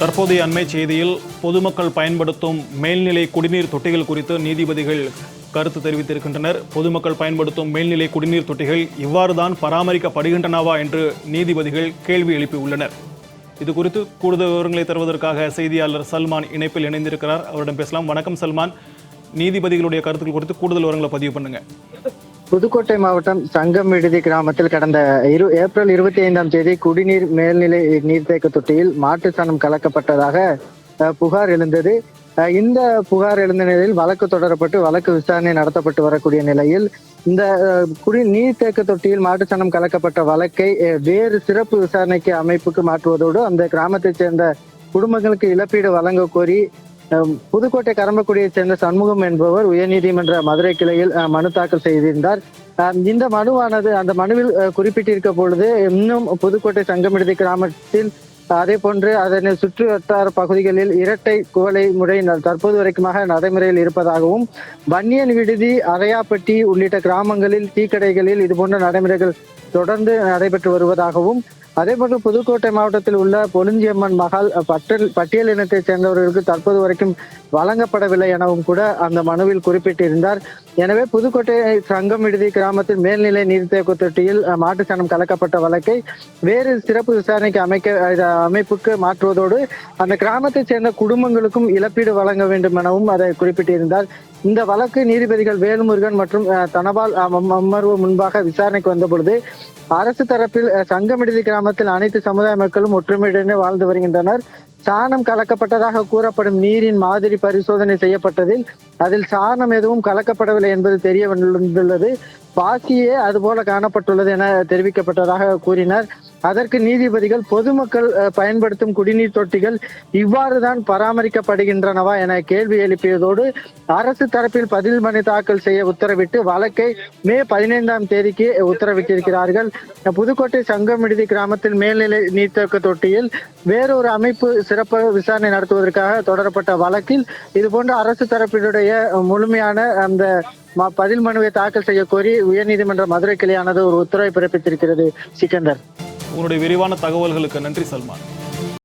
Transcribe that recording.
தற்போதைய அண்மை செய்தியில் பொதுமக்கள் பயன்படுத்தும் மேல்நிலை குடிநீர் தொட்டிகள் குறித்து நீதிபதிகள் கருத்து தெரிவித்திருக்கின்றனர். பொதுமக்கள் பயன்படுத்தும் மேல்நிலை குடிநீர் தொட்டிகள் இவ்வாறு தான் பராமரிக்கப்படுகின்றனவா என்று நீதிபதிகள் கேள்வி எழுப்பியுள்ளனர். இது குறித்து கூடுதல் விவரங்களை தருவதற்காக செய்தியாளர் சல்மான் இணைப்பில் இணைந்திருக்கிறார். அவரிடம் பேசலாம். வணக்கம் சல்மான். நீதிபதிகளுடைய கருத்துக்கள் குறித்து கூடுதல் விவரங்களை பதிவு பண்ணுங்க. புதுக்கோட்டை மாவட்டம் சங்கம் விடுதி கிராமத்தில் கடந்த இரு ஏப்ரல் இருபத்தி ஐந்தாம் தேதி குடிநீர் மேல்நிலை நீர்த்தேக்க தொட்டியில் மாட்டு சாணம் கலக்கப்பட்டதாக புகார் எழுந்தது. இந்த புகார் எழுந்த நிலையில் வழக்கு தொடரப்பட்டு வழக்கு விசாரணை நடத்தப்பட்டு வரக்கூடிய நிலையில் இந்த குடி நீர்த்தேக்க தொட்டியில் மாட்டு சாணம் கலக்கப்பட்ட வழக்கை வேறு சிறப்பு விசாரணைக்கு அமைப்புக்கு மாற்றுவதோடு அந்த கிராமத்தைச் சேர்ந்த குடும்பங்களுக்கு இழப்பீடு வழங்க கோரி புதுக்கோட்டை கரம்பக்குடியை சேர்ந்த சண்முகம் என்பவர் உயர்நீதிமன்ற மதுரை கிளையில் மனு தாக்கல் செய்திருந்தார். இந்த மனுவானது அந்த மனுவில் குறிப்பிட்டிருக்க பொழுது இன்னும் புதுக்கோட்டை சங்கமிடுதி கிராமத்தில் அதே போன்று அதனை சுற்று வட்டார பகுதிகளில் இரட்டை குவளை முறை ந- தற்போது வரைக்குமாக நடைமுறையில் இருப்பதாகவும் பன்னியன் விடுதி அரையாப்பட்டி உள்ளிட்ட கிராமங்களில் டீக்கடைகளில் இதுபோன்ற நடைமுறைகள் தொடர்ந்து நடைபெற்று வருவதாகவும் அதே போன்று புதுக்கோட்டை மாவட்டத்தில் உள்ள பொலிஞ்சியம்மன் மகால் பட்டல் பட்டியல் இனத்தைச் சேர்ந்தவர்களுக்கு தற்போது வரைக்கும் வழங்கப்படவில்லை எனவும் கூட அந்த மனுவில் குறிப்பிட்டிருந்தார். எனவே புதுக்கோட்டை சங்கம் விடுதி கிராமத்தில் மேல்நிலை நீர்த்தேக்க தொட்டியில் மாட்டு சாணம் கலக்கப்பட்ட வழக்கை வேறு சிறப்பு விசாரணைக்கு அமைக்க அமைப்புக்கு மாற்றுவதோடு அந்த கிராமத்தைச் சேர்ந்த குடும்பங்களுக்கும் இழப்பீடு வழங்க வேண்டும் எனவும் அதை குறிப்பிட்டிருந்தார். இந்த வழக்கு நீதிபதிகள் வேலுமுருகன் மற்றும் தனபால் அமர்வு முன்பாக விசாரணைக்கு வந்த பொழுது அரசு தரப்பில் சங்கமிடுதி கிராமத்தில் அனைத்து சமுதாய மக்களும் ஒற்றுமையுடனே வாழ்ந்து வருகின்றனர். சாணம் கலக்கப்பட்டதாக கூறப்படும் நீரின் மாதிரி பரிசோதனை செய்யப்பட்டதில் அதில் சாணம் எதுவும் கலக்கப்படவில்லை என்பது தெரிய வந்துள்ளது பாசியே அதுபோல காணப்பட்டுள்ளது என தெரிவிக்கப்பட்டதாக கூறினார். அதற்கு நீதிபதிகள் பொதுமக்கள் பயன்படுத்தும் குடிநீர் தொட்டிகள் இவ்வாறுதான் பராமரிக்கப்படுகின்றனவா என கேள்வி எழுப்பியதோடு அரசு தரப்பில் பதில் மனு தாக்கல் செய்ய உத்தரவிட்டு வழக்கை மே பதினைந்தாம் தேதிக்கு உத்தரவிட்டிருக்கிறார்கள். புதுக்கோட்டை சங்கமிடுதி கிராமத்தில் மேல்நிலை நீர்த்தேக்க தொட்டியில் வேறொரு அமைப்பு சிறப்பு விசாரணை நடத்துவதற்காக தொடரப்பட்ட வழக்கில் இதுபோன்ற அரசு தரப்பினுடைய முழுமையான அந்த பதில் மனுவை தாக்கல் செய்ய கோரி உயர்நீதிமன்ற மதுரை கிளையானது ஒரு உத்தரவை பிறப்பித்திருக்கிறது. சிக்கந்தர். உங்களுடைய விரிவான தகவல்களுக்கு நன்றி சல்மான்.